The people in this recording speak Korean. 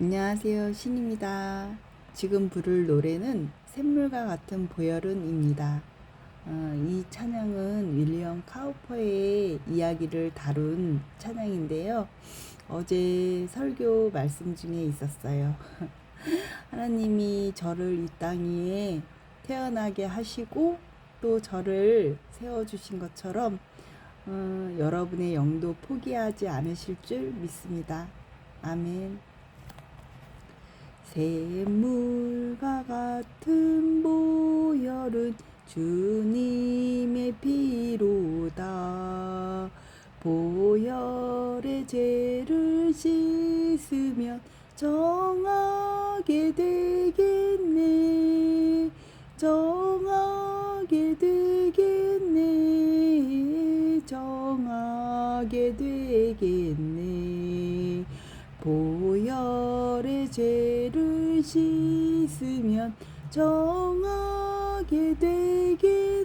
안녕하세요. 신입니다. 지금 부를 노래는 샘물과 같은 보혈은입니다. 어, 이 찬양은 윌리엄 카우퍼의 이야기를 다룬 찬양인데요. 어제 설교 말씀 중에 있었어요. 하나님이 저를 이땅 위에 태어나게 하시고 또 저를 세워주신 것처럼 어, 여러분의 영도 포기하지 않으실 줄 믿습니다. 아멘. 샘물과 같은 보혈은 주님의 피로다. 보혈의 죄를 씻으면 정하게 되겠네. 정하게 되겠네. 정하게 되겠네. 보혈 의 죄를 씻으면 정하게. 아멘.